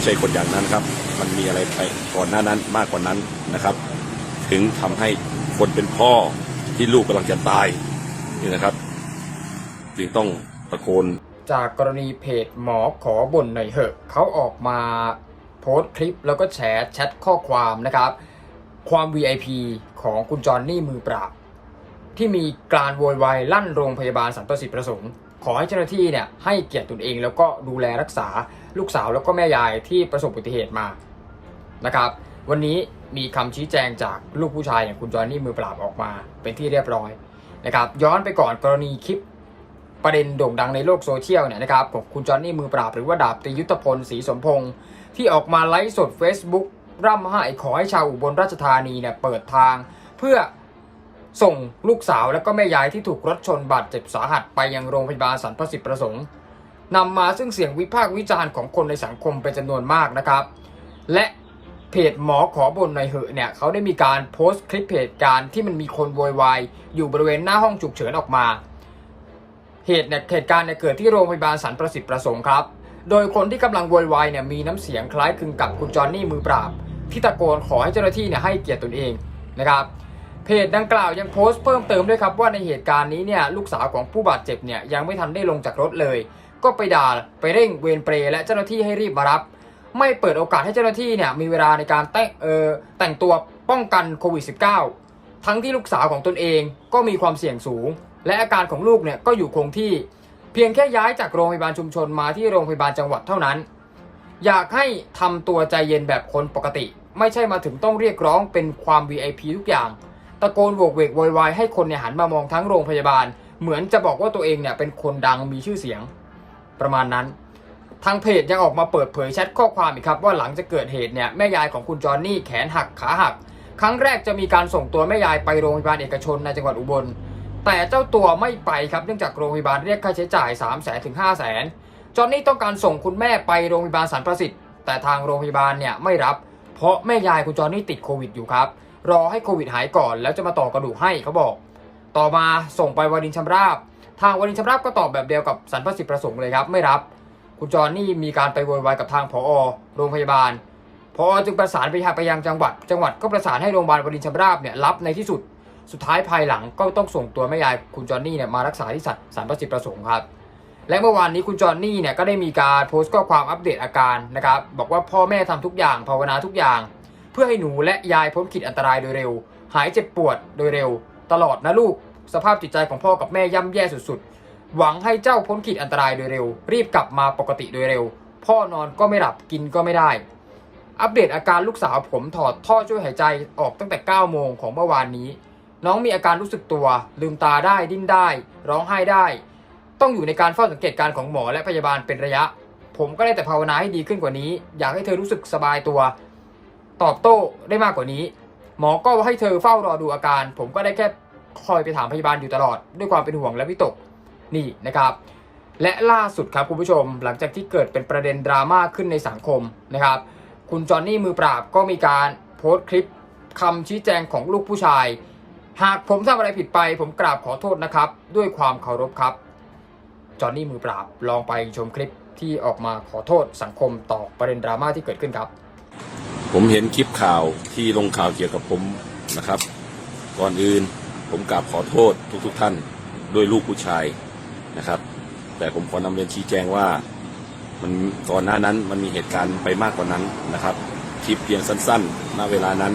ไม่ใช่คนอย่างนั้นครับ มันมีอะไรไปก่อนหน้านั้นมากกว่านั้นนะครับ ถึงทำให้คนเป็นพ่อที่ลูกกำลังจะตายนี่นะครับจึงต้องตะโกนจากกรณีเพจหมอขอบ่นหน่อยเหอะเขาออกมาโพสต์คลิปแล้วก็แชร์แชทข้อความนะครับ ความ VIP ของคุณจอห์นนี่มือปราบ ที่มีการโวยวายลั่นโรงพยาบาลสันประสิทธิ์ประสงค์ ขอให้เจ้าหน้าที่เนี่ยให้เกียรติตนเองแล้วก็ดูแลรักษา ลูกสาวแล้วก็แม่ยายที่ประสบอุบัติเหตุมานะครับวันนี้มีคำชี้แจงจากลูกผู้ชายอย่างคุณจอห์นนี่มือปราบออกมาเป็นที่เรียบร้อยนะครับย้อนไปก่อนกรณีคลิปประเด็นโด่งดังในโลกโซเชียลเนี่ยนะครับของคุณจอห์นนี่มือปราบหรือว่าดาบตียุทธพลศรีสมพงศ์ที่ออกมาไลฟ์สด Facebook ร่ำไห้ขอให้ชาวอุบลราชธานีเนี่ยเปิดทาง เพื่อส่งลูกสาวและก็แม่ยายที่ถูกรถชนบาดเจ็บสาหัสไปยังโรงพยาบาลสันพสิทธิประสงค์ นำมาซึ่งเสียงวิพากษ์วิจารณ์ของคนในสังคมเป็นจำนวนมากนะครับ และเพจหมอขอบนหน่อยเหอะเนี่ยเขาได้มีการโพสต์คลิปเหตุการณ์ที่มันมีคนโวยวายอยู่บริเวณหน้าห้องฉุกเฉินออกมา เหตุเนี่ยเหตุการณ์เนี่ยเกิดที่โรงพยาบาลสันประสิทธิ์ประสงค์ครับ โดยคนที่กำลังโวยวายเนี่ยมีน้ำเสียงคล้ายคลึงกับคุณจอห์นนี่มือปราบ ที่ตะโกนขอให้เจ้าหน้าที่เนี่ยให้เกียรติตนเองนะครับเพจดังกล่าวยังโพสต์เพิ่มเติมด้วยครับว่าในเหตุการณ์นี้เนี่ยลูกสาวของผู้บาดเจ็บเนี่ยยังไม่ทันได้ลงจากรถเลย ก็ไปด่าไปเร่งเวรเปรย์และเจ้าหน้าที่ให้รีบมารับ ไม่เปิดโอกาสให้เจ้าหน้าที่เนี่ยมีเวลาในการแต่งเออแต่งตัวป้องกันโควิด -19 ทั้งที่ลูกสาวของตนเองก็มีความเสี่ยงสูง และอาการของลูกเนี่ยก็อยู่คงที่ เพียงแค่ย้ายจากโรงพยาบาลชุมชนมาที่โรงพยาบาลจังหวัดเท่านั้น อยากให้ทำตัวใจเย็นแบบคนปกติ ไม่ใช่มาถึงต้องเรียกร้องเป็นความ VIP ทุกอย่าง ตะโกนโวกเวกโวยวายให้คนเนี่ยหันมามองทั้งโรงพยาบาล เหมือนจะบอกว่าตัวเองเนี่ยเป็นคนดังมีชื่อเสียง ประมาณนั้น ทางเพจยังออกมาเปิดเผยแชทข้อความอีกครับ ว่าหลังจากเกิดเหตุเนี่ยแม่ยายของคุณจอห์นนี่แขนหักขาหัก ครั้งแรกจะมีการส่งตัวแม่ยายไปโรงพยาบาลเอกชนในจังหวัดอุบล แต่เจ้าตัวไม่ไปครับเนื่องจากโรงพยาบาลเรียกค่าใช้จ่าย3 0 0แสนถึง5 0 0แสนจอห์นนี่ต้องการส่งคุณแม่ไปโรงพยาบาลสันประสิทธิ์แต่ทางโรงพยาบาลเนี่ยไม่รับ เพราะแม่ยายคุณจอห์นนี่ติดโควิดอยู่ครับรอให้โควิดหายก่อนแล้วจะมาต่อกระดูกให้เขาบอก ต่อมาส่งไปวารินชำราบ ทางวารินชำราบก็ตอบแบบเดียวกับสันประสิทธิประสงค์เลยครับ ไม่รับ คุณจอห์นนี่มีการไปโวยวายกับทางผอโรงพยาบาลพอจึงประสานไปยังไปยังจังหวัด จังหวัดก็ประสานให้โรงพยาบาลวรินชำราบเนี่ยรับในที่สุด สุดท้ายภายหลังก็ต้องส่งตัวแม่ยายคุณจอห์นนี่เนี่ยมารักษาที่สัตว์สันประสิทธิประสงค์ครับ และเมื่อวานนี้คุณจอห์นนี่เนี่ยก็ได้มีการโพสต์ข้อความอัปเดตอาการนะครับบอกว่าพ่อแม่ทำทุกอย่างภาวนาทุกอย่าง เพื่อให้หนูและยายพ้นขีดอันตรายโดยเร็ว หายเจ็บปวดโดยเร็ว ตลอดนะลูก สภาพจิตใจของพ่อกับแม่ย่ำแย่สุดๆ หวังให้เจ้าพ้นขีดอันตรายโดยเร็ว รีบกลับมาปกติโดยเร็ว พ่อนอนก็ไม่หลับกินก็ไม่ได้ อัปเดตอาการลูกสาวผมถอดท่อช่วยหายใจออกตั้งแต่ 9 โมงของเมื่อวานนี้ น้องมีอาการรู้สึกตัว ลืมตาได้ดิ้นได้ ร้องไห้ได้ ต้องอยู่ในการเฝ้าสังเกตการของหมอและพยาบาลเป็นระยะ ผมก็ได้แต่ภาวนาให้ดีขึ้นกว่านี้ อยากให้เธอรู้สึกสบายตัว ตอบโต้ได้มากกว่านี้ หมอก็ให้เธอเฝ้ารอดูอาการ ผมก็ได้แค่ คอยไปถามพยาบาลอยู่ตลอด ด้วยความเป็นห่วงและวิตกนี่นะครับ และล่าสุดครับคุณผู้ชม หลังจากที่เกิดเป็นประเด็นดราม่าขึ้นในสังคมนะครับ คุณจอห์นนี่มือปราบก็มีการโพสต์คลิปคำชี้แจงของลูกผู้ชาย หากผมทำอะไรผิดไป ผมกราบขอโทษนะครับ ด้วยความเคารพครับจอห์นนี่มือปราบลองไปชมคลิปที่ออกมาขอโทษสังคมต่อประเด็นดราม่าที่เกิดขึ้นครับ ผมเห็นคลิปข่าวที่ลงข่าวเกี่ยวกับผมนะครับ ก่อนอื่น ผมกราบขอโทษทุกๆทท่านด้วยลูกผู้ชายนะครับ แต่ผมขอนำเรียนชี้แจงว่ามันก่อนหน้านั้นมันมีเหตุการณ์ไปมากกว่านั้นนะครับคลิปเพียงสั้นๆณเวลานั้น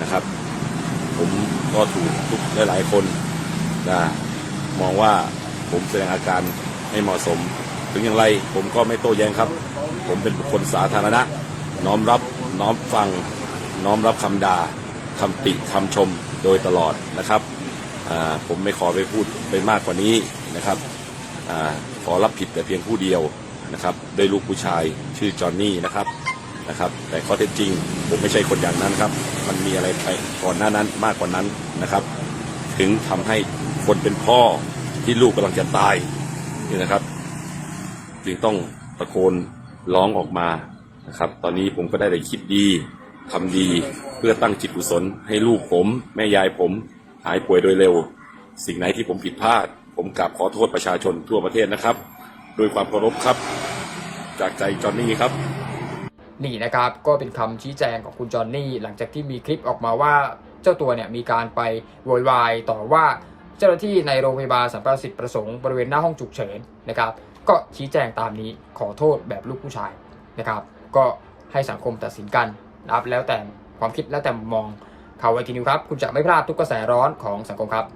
นะครับ ผมก็ถูกทุกหลายๆคนนะมองว่าผมแสดงอาการไม่เหมาะสม ถึงอย่างไรผมก็ไม่โต้แย้งครับ ผมเป็นบุคคลสาธารณะ น้อมรับน้อมฟัง น้อมรับคำด่าคำติคำชมโดยตลอดนะครับ ผมไม่ขอไปพูดไปมากกว่านี้นะครับอขอรับผิดแต่เพียงผู้เดียวนะครับด้วยลูกผู้ชายชื่อจอห์นนี่นะครับนะครับ แต่ข้อเท็จจริง ผมไม่ใช่คนอย่างนั้นครับ มันมีอะไรไปก่อนหน้านั้นมากกว่านั้นนะครับ ถึงทำให้คนเป็นพ่อที่ลูกกำลังจะตายนี่นะครับ จึงต้องตะโกนร้องออกมานะครับ ตอนนี้ผมก็ได้แต่คิดดีทำดีเพื่อตั้งจิตกุศลให้ลูกผม แม่ยายผม หายป่วยโดยเร็ว สิ่งไหนที่ผมผิดพลาด ผมกราบขอโทษประชาชนทั่วประเทศนะครับโดยความเคารพครับ จากใจจอห์นนี่ครับนี่นะครับก็เป็นคำชี้แจงของคุณจอห์นนี่หลังจากที่มีคลิปออกมาว่าเจ้าตัวเนี่ยมีการไปโวยวายต่อว่าเจ้าหน้าที่ในโรงพยาบาลสัมประสิทธิ์ประสงค์บริเวณหน้าห้องฉุกเฉินนะครับ ก็ชี้แจงตามนี้ขอโทษแบบลูกผู้ชายนะครับ ก็ให้สังคมตัดสินกันนะครับแล้วแต่ความคิดแล้วแต่มอง ข่าวไวทีนิวครับ คุณจะไม่พลาดทุกกระแสร้อนของสังคมครับ